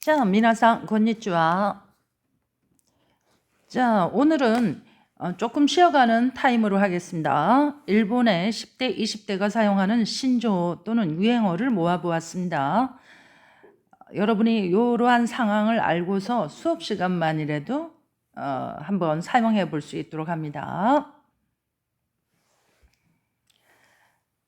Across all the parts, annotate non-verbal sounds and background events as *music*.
자, 미나상 건니치와. 자, 오늘은 어, 조금 쉬어가는 타임으로 하겠습니다. 일본의 10대, 20대가 사용하는 신조 또는 유행어를 모아보았습니다. 여러분이 이러한 상황을 알고서 수업 시간만이라도 어, 한번 사용해 볼 수 있도록 합니다.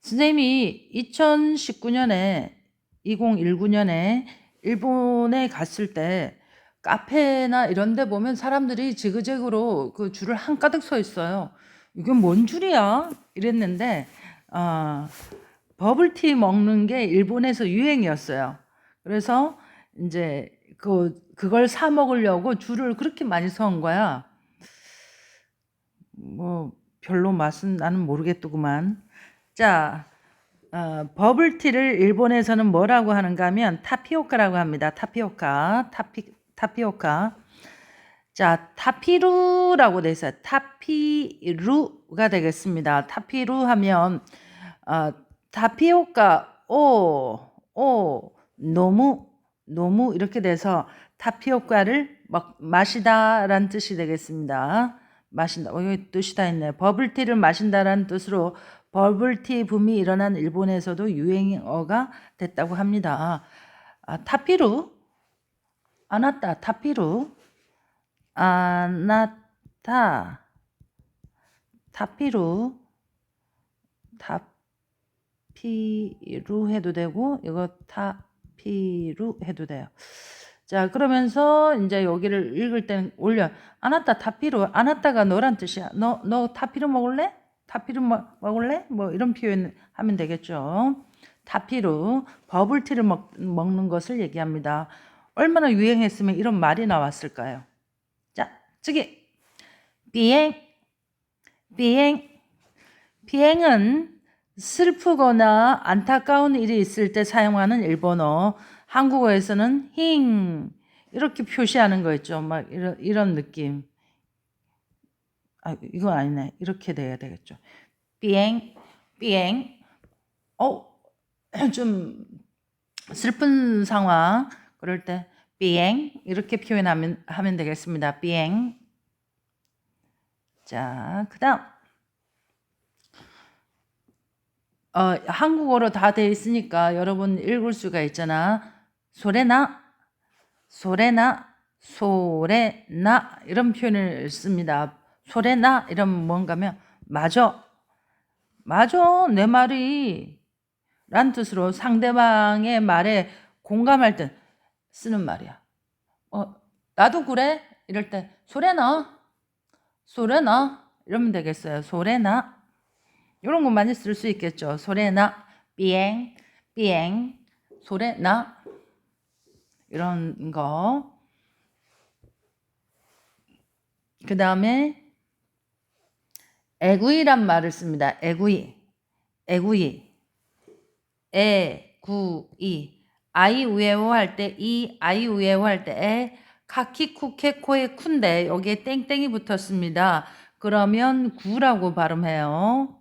선생님이 2019년에 2019년에 일본에 갔을 때 카페나 이런 데 보면 사람들이 지그재그로 그 줄을 한가득 서 있어요. 이게 뭔 줄이야? 이랬는데 어, 버블티 먹는 게 일본에서 유행이었어요. 그래서 이제 그 그걸 사 먹으려고 줄을 그렇게 많이 서온 거야. 뭐 별로 맛은 나는 모르겠더구만. 자, 어, 버블티를 일본에서는 뭐라고 하는가 하면 타피오카라고 합니다. 타피오카, 타피, 타피오카. 자, 타피루라고 돼 있어요. 타피루가 되겠습니다. 타피루 하면 어, 타피오카 오, 오, 너무, 너무 이렇게 돼서 타피오카를 막 마시다라는 뜻이 되겠습니다. 마신다. 어, 여기 뜻이 다 있네. 버블티를 마신다라는 뜻으로 버블티 붐이 일어난 일본에서도 유행어가 됐다고 합니다. 아, 타피루, 아나타, 타피루, 아나타, 타피루, 타피루 해도 되고, 이거 타피루 해도 돼요. 자, 그러면서 이제 여기를 읽을 때는 올려. 아나타 타피루. 아나타가 너란 뜻이야. 너, 너 타피루 먹을래? 타피루 먹, 먹을래? 뭐 이런 표현 하면 되겠죠. 타피루. 버블티를 먹, 먹는 것을 얘기합니다. 얼마나 유행했으면 이런 말이 나왔을까요? 자, 저기. 비행. 비행. 비행은 슬프거나 안타까운 일이 있을 때 사용하는 일본어. 한국어에서는 힝 이렇게 표시하는 거 있죠. 막 이런 이런 느낌. 아 이건 아니네. 이렇게 돼야 되겠죠. 비행 비행. 어 좀 슬픈 상황 그럴 때 비행 이렇게 표현하면 하면 되겠습니다. 비행. 자, 그다음 어, 한국어로 다 돼 있으니까 여러분 읽을 수가 있잖아. 소레나, 소레나, 소레나 이런 표현을 씁니다. 소레나 이러면 뭔가면 맞아, 맞아 내 말이 란 뜻으로 상대방의 말에 공감할 때 쓰는 말이야. 어, 나도 그래 이럴 때 소레나, 소레나 이러면 되겠어요. 소레나 이런 거 많이 쓸 수 있겠죠. 소레나, 비행, 비행, 소레나 이런 거. 그 다음에 애구이란 말을 씁니다. 애구이, 애구이, 애구이. 아이 우에오 할 때 이, 아이 우에오 할 때 에, 카키 쿠케 코에 쿤데 여기에 땡땡이 붙었습니다. 그러면 구라고 발음해요.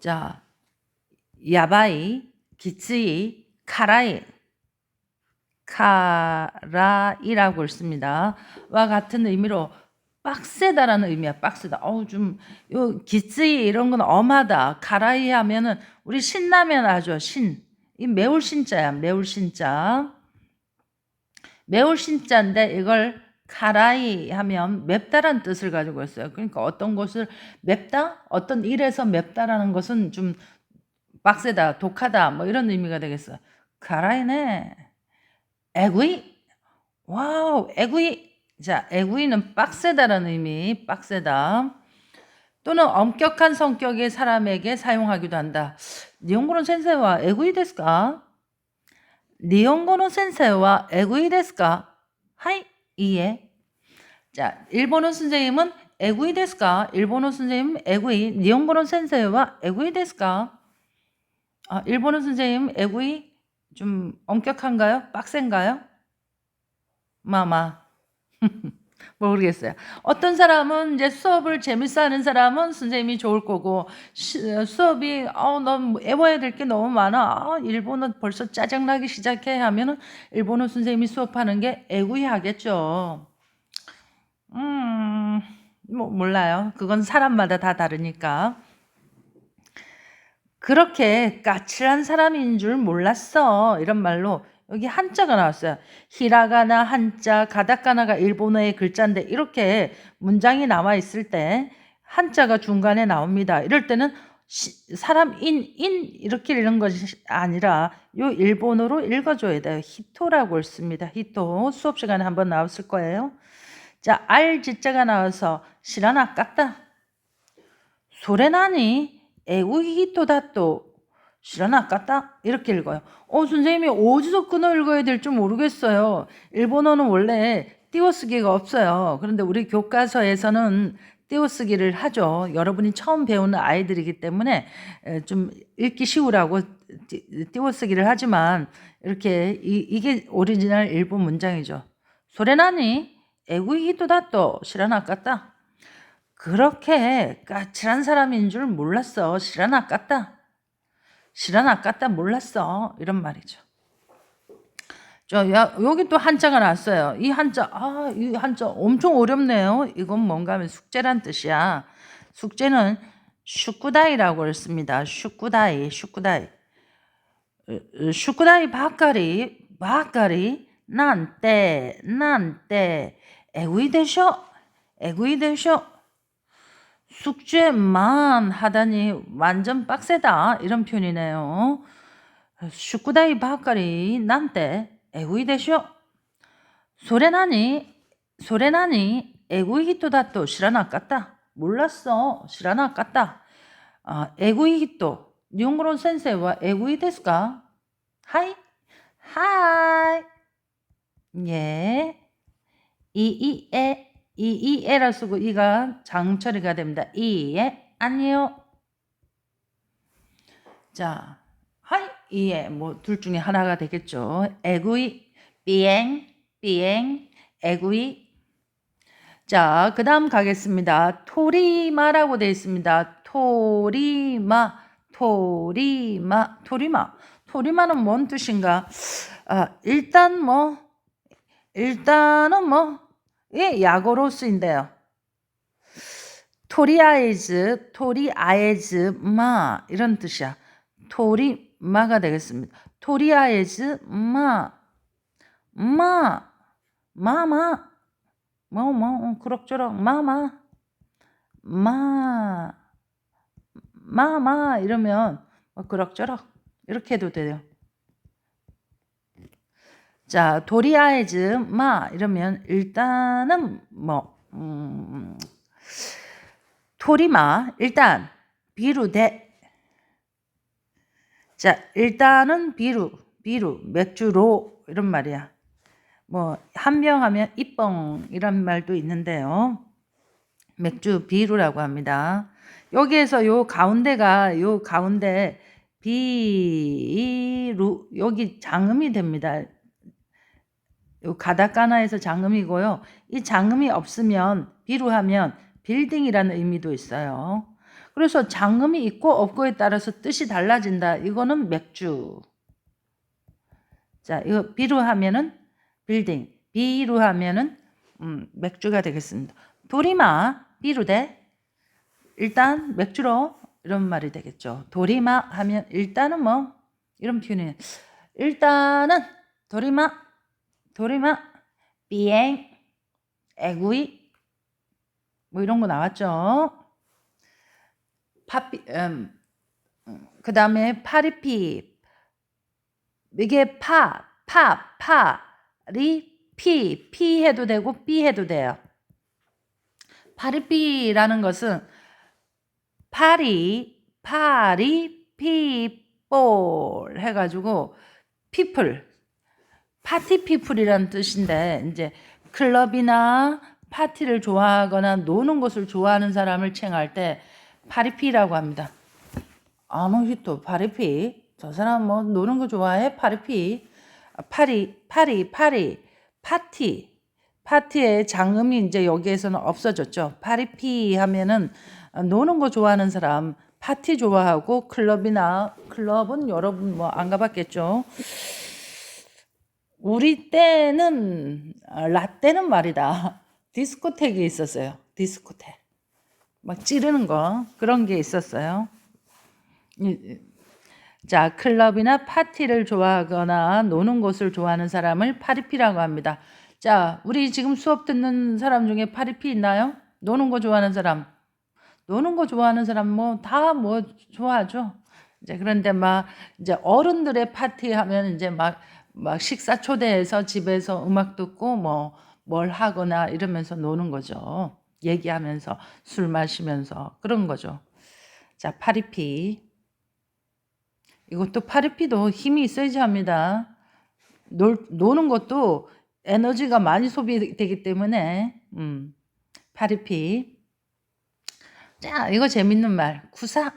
자, 야바이, 기츠이, 카라이, 카라이라고 읽습니다. 와 같은 의미로 빡세다라는 의미야. 빡세다. 어우 좀요 기츠이 이런 건 엄하다. 카라이 하면은 우리 신라면 아죠. 신. 이 매울 신자야. 매울 신자. 매울 신자인데 이걸 카라이 하면 맵다라는 뜻을 가지고 있어요. 그러니까 어떤 것을 맵다, 어떤 일에서 맵다라는 것은 좀 빡세다, 독하다, 뭐 이런 의미가 되겠어요. 카라이네. 애구이. 와우, 애구이. 자, 애구이는 빡세다라는 의미, 빡세다. 또는 엄격한 성격의 사람에게 사용하기도 한다. 니온고노 센세와 애구이 데스까? 니온고노 센세와 애구이 데스까? 하이. 이해. 자, 일본어 선생님은 에구이 데스까? 일본어 선생님 에구이. 니온고노 센세이와 에구이 데스까? 아, 일본어 선생님 에구이 좀 엄격한가요? 빡센가요? 마마. *laughs* 모르겠어요. 어떤 사람은 이제 수업을 재밌어 하는 사람은 선생님이 좋을 거고 시- 수업이 어, 넌 외워야 될 게 너무 많아. 아, 일본어 벌써 짜증나기 시작해 하면은 일본어 선생님이 수업하는 게 애구이하겠죠. 음, 뭐 몰라요. 그건 사람마다 다 다르니까. 그렇게 까칠한 사람인 줄 몰랐어. 이런 말로 여기 한자가 나왔어요. 히라가나 한자, 가다카나가 일본어의 글자인데 이렇게 문장이 나와 있을 때 한자가 중간에 나옵니다. 이럴 때는 시- 사람 인, 인 이렇게 읽는 것이 아니라 요 일본어로 읽어줘야 돼요. 히토라고 읽습니다. 히토 수업 시간에 한번 나왔을 거예요. 자, 알 지자가 나와서 시라나 깠다. 소레나니 에우히토다또 시라나 깠다 이렇게 읽어요. 어 선생님이 어디서 끊어 읽어야 될줄 모르겠어요. 일본어는 원래 띄어쓰기가 없어요. 그런데 우리 교과서에서는 띄어쓰기를 하죠. 여러분이 처음 배우는 아이들이기 때문에 에, 좀 읽기 쉬우라고 띄- 띄어쓰기를 하지만 이렇게 이, 이게 오리지널 일본 문장이죠. 소레나니 에구이히토다또 시라나 깠다. 그렇게 까칠한 사람인 줄 몰랐어. 시라나 깠다. 시라나 깠다 몰랐어. 이런 말이죠. 저 야, 여기 또 한자가 나왔어요. 이 한자 아, 이 한자 엄청 어렵네요. 이건 뭔가 하면 숙제란 뜻이야. 숙제는 슈쿠다이라고 했습니다. 슈쿠다이, 슈쿠다이. 슈쿠다이 바까리, 바까리, 난때, 난때, 에구이 되셔, 에구이 되셔. 숙제만 하다니 완전 빡세다 이런 표현이네요. 슈쿠다이 바까리 난때 에구이 되쇼. 소레나니 소레나니 에구이 히토다또 시라나 깠다. 몰랐어. 시라나 깠다. 아, 에구이 히토. 일본어 센세와 에구이 데스까? 하이. 하이. 예. 이이에 이 이에라 쓰고 이가 장처리가 됩니다. 이 에 아니요. 자, 하이 이에 뭐 둘 중에 하나가 되겠죠. 에구이 비엥 비엥 에구이 자, 그 다음 가겠습니다. 토리마라고 되어 있습니다. 토리마 토리마 토리마 토리마는 뭔 뜻인가? 아, 일단 뭐 일단은 뭐 예, 약어로 쓰인대요. 토리아이즈, 토리아에즈 마 이런 뜻이야. 토리마가 되겠습니다. 토리아에즈 마, 마, 마마, 뭐, 뭐, 그럭저럭, 마마, 마, 마마 이러면 뭐 그럭저럭 이렇게 해도 돼요. 자, 도리아이즈 마 이러면 일단은 뭐 음, 토리마 일단 비루대 자, 일단은 비루 비루 맥주로 이런 말이야. 뭐 한 병 하면 이뻥 이런 말도 있는데요. 맥주 비루라고 합니다. 여기에서 요 가운데가 요 가운데 비루 여기 장음이 됩니다. 요 가다카나에서 장음이고요. 이 장음이 없으면 비루하면 빌딩이라는 의미도 있어요. 그래서 장음이 있고 없고에 따라서 뜻이 달라진다. 이거는 맥주. 자, 이거 비루하면은 빌딩, 비루하면은 음, 맥주가 되겠습니다. 도리마 비루대 일단 맥주로 이런 말이 되겠죠. 도리마 하면 일단은 뭐 이런 표현이 일단은 도리마 도리마 비엥 에구이 뭐 이런 거 나왔죠. 파피 음, 그 다음에 파리피 이게 파, 파, 파 리, 피, 피 해도 되고 삐 해도 돼요. 파리피라는 것은 파리, 파리, 피볼 해가지고 people, 파티 피플이라는 뜻인데 이제 클럽이나 파티를 좋아하거나 노는 것을 좋아하는 사람을 칭할 때 파리피라고 합니다. 아무히또 파리피. 저 사람 뭐 노는 거 좋아해? 파리피. 아, 파리, 파리, 파리, 파티, 파티의 장음이 이제 여기에서는 없어졌죠. 파리피 하면은 어, 노는 거 좋아하는 사람, 파티 좋아하고 클럽이나 클럽은 여러분 뭐 안 가봤겠죠. 우리 때는 아, 라떼는 말이다. *laughs* 디스코텍이 있었어요. 디스코텍. 막 찌르는 거 그런 게 있었어요. 이- 자, 클럽이나 파티를 좋아하거나 노는 곳을 좋아하는 사람을 파리피라고 합니다. 자, 우리 지금 수업 듣는 사람 중에 파리피 있나요? 노는 거 좋아하는 사람. 노는 거 좋아하는 사람 뭐 다뭐 좋아하죠. 이제 그런데 막 이제 어른들의 파티 하면 이제 막 막 식사 초대해서 집에서 음악 듣고 뭐 뭘 하거나 이러면서 노는 거죠. 얘기하면서 술 마시면서 그런 거죠. 자, 파리피. 이것도 파리피도 힘이 있어야지 합니다. 놀, 노는 것도 에너지가 많이 소비되기 때문에 음, 파리피. 자, 이거 재밌는 말. 쿠사.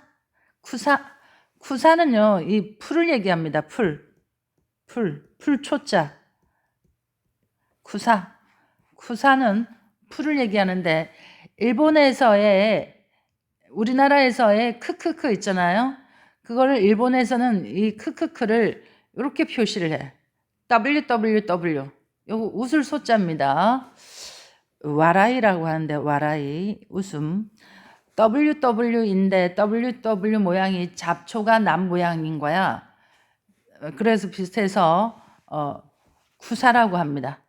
쿠사. 쿠사는요, 이 풀을 얘기합니다. 풀. 풀. 풀초자. 쿠사. 쿠사는 풀을 얘기하는데 일본에서의 우리나라에서의 크크크 있잖아요. 그거를 일본에서는 이 크크크를 이렇게 표시를 해. WWW. 요거 웃을 소자입니다. 와라이라고 하는데 와라이 웃음. WW인데 WW 모양이 잡초가 난 모양인 거야. 어, 그래서 비슷해서 어, 쿠사라고 합니다.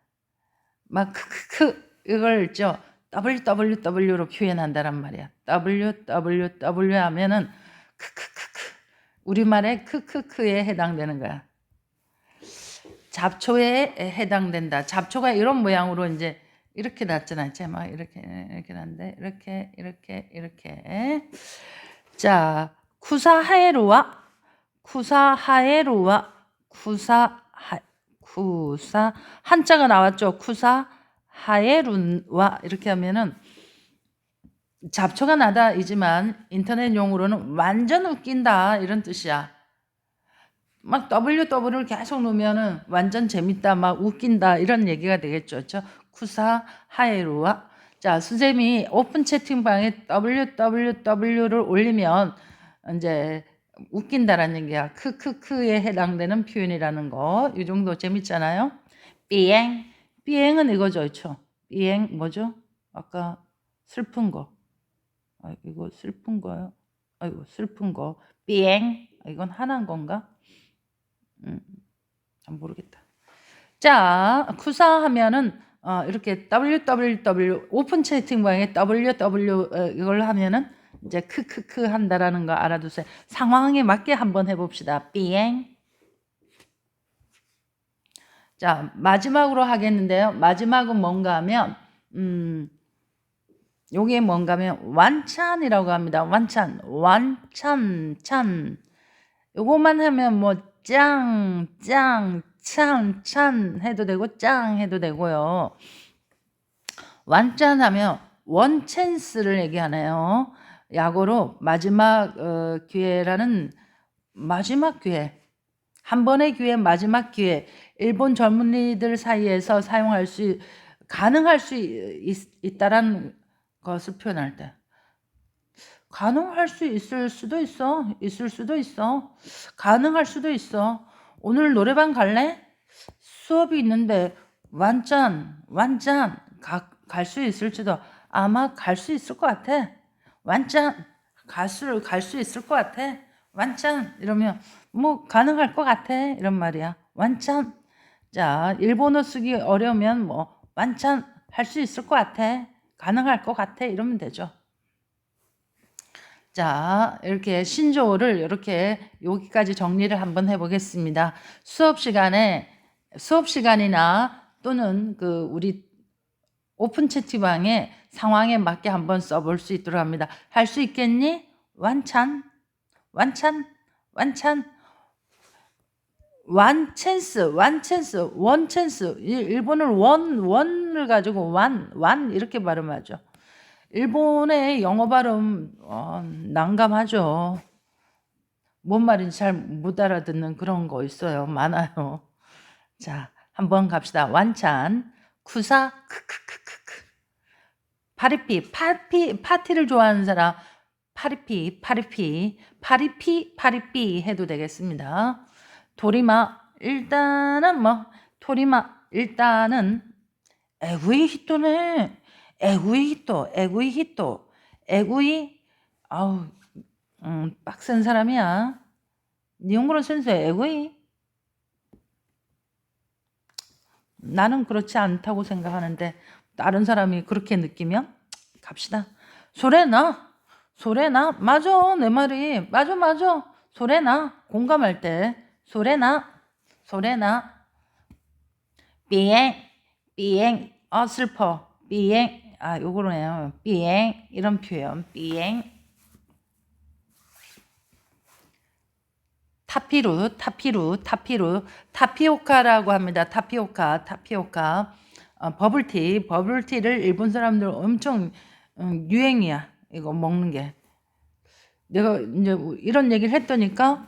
막 크크크 이걸 있죠. WWW로 표현한다란 말이야. WWW 하면은 크크크크 우리말의 크크크에 해당되는 거야. 잡초에 해당된다. 잡초가 이런 모양으로 이제 이렇게 났잖아. 막 이렇게 이렇게 났는데 이렇게 이렇게 이렇게 자 쿠사하에루와 쿠사하에루와 쿠사 쿠사 한자가 나왔죠. 쿠사 하에룬와 이렇게 하면은 잡초가 나다이지만 인터넷 용어로는 완전 웃긴다 이런 뜻이야. 막 WW를 계속 놓으면은 완전 재밌다, 막 웃긴다 이런 얘기가 되겠죠. 그렇죠? 쿠사 하에루와 자 수zem이 오픈 채팅방에 WWW를 올리면 이제 웃긴다라는 얘기야. 크크크에 해당되는 표현이라는 거. 이 정도 재밌잖아요. 삐행. 삐행은 이거죠. 그렇죠? 삐행 뭐죠? 아까 슬픈 거. 아, 이거 슬픈 거요? 아이고, 슬픈 거. 아, 이건 하나인 건가? 음, 잘 모르겠다. 자, 쿠사 하면은 어, 이렇게 www 오픈 채팅방에 ww 어, 이걸 하면은 이제 크크크 한다라는 거 알아두세요. 상황에 맞게 한번 해봅시다. 삐행. 자, 마지막으로 하겠는데요. 마지막은 뭔가 하면, 음, 요게 뭔가 하면, 완찬이라고 합니다. 완찬. 완찬, 찬. 요것만 하면 뭐, 짱, 짱, 찬, 찬 해도 되고, 짱 해도 되고요. 완짠 하면 원챈스를 얘기하네요. 약어로 마지막 어, 기회라는 마지막 기회. 한 번의 기회, 마지막 기회. 일본 젊은이들 사이에서 사용할 수 가능할 수 있, 있다라는 것을 표현할 때 가능할 수 있을 수도 있어. 있을 수도 있어. 가능할 수도 있어. 오늘 노래방 갈래? 수업이 있는데 완전 완전 갈 수 있을지도 아마 갈 수 있을 것 같아. 완전 갈수 갈수 있을 것 같아. 완전 이러면 뭐 가능할 것 같아 이런 말이야. 완전 자 일본어 쓰기 어려우면 뭐 완전 할 수 있을 것 같아. 가능할 것 같아 이러면 되죠. 자, 이렇게 신조어를 이렇게 여기까지 정리를 한번 해보겠습니다. 수업 시간에 수업 시간이나 또는 그 우리 오픈 채팅방에 상황에 맞게 한번 써볼 수 있도록 합니다. 할 수 있겠니? 완찬, 완찬, 완찬, 완챈스, 완챈스, 원챈스. 일본을 원, 원을 가지고 완, 완 이렇게 발음하죠. 일본의 영어 발음 어, 난감하죠. 뭔 말인지 잘 못 알아듣는 그런 거 있어요. 많아요. 자, 한번 갑시다. 완찬. 쿠사 크크크크크 파리피 파티 파티를 좋아하는 사람 파리피 파리피 파리피 파리피 해도 되겠습니다. 도리마 일단은 뭐 도리마 일단은 에구이 히토네 에구이 히토 에구이 히토 에구이 아우 음 빡센 사람이야. 니용고로 센세 에구이 나는 그렇지 않다고 생각하는데 다른 사람이 그렇게 느끼면 갑시다. 소래나 소래나 맞아 내 말이. 맞아 맞아. 소래나 공감할 때. 소래나 소래나. 비행 비행. 아 슬퍼. 비행. 아 요거로네요. 비행. 이런 표현. 비행. 타피루, 타피루, 타피루, 타피오카라고 합니다. 타피오카, 타피오카. 어, 버블티, 버블티를 일본 사람들 엄청 음, 유행이야. 이거 먹는 게. 내가 이제 이런 얘기를 했더니까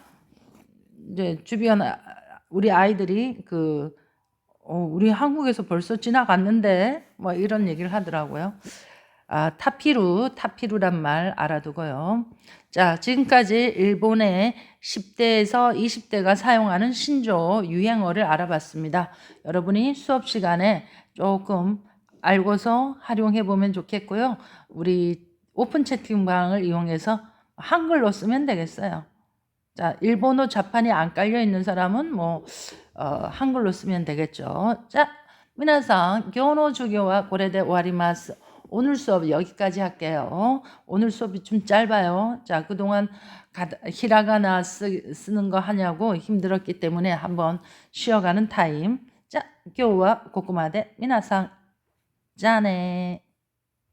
이제 주변 아- 우리 아이들이 그 어, 우리 한국에서 벌써 지나갔는데 뭐 이런 얘기를 하더라고요. 아, 타피루, 타피루란 말 알아두고요. 자, 지금까지 일본의 10대에서 20대가 사용하는 신조 유행어를 알아봤습니다. 여러분이 수업 시간에 조금 알고서 활용해 보면 좋겠고요. 우리 오픈 채팅방을 이용해서 한글로 쓰면 되겠어요. 자, 일본어 자판이 안 깔려 있는 사람은 뭐 어, 한글로 쓰면 되겠죠. 자, 와리마스. 오늘 수업 여기까지 할게요. 오늘 수업이 좀 짧아요. 자, 그동안 가, 히라가나 쓰, 쓰는 거 하냐고 힘들었기 때문에 한번 쉬어가는 타임. 자, 교와 고구마대 미나상 자네.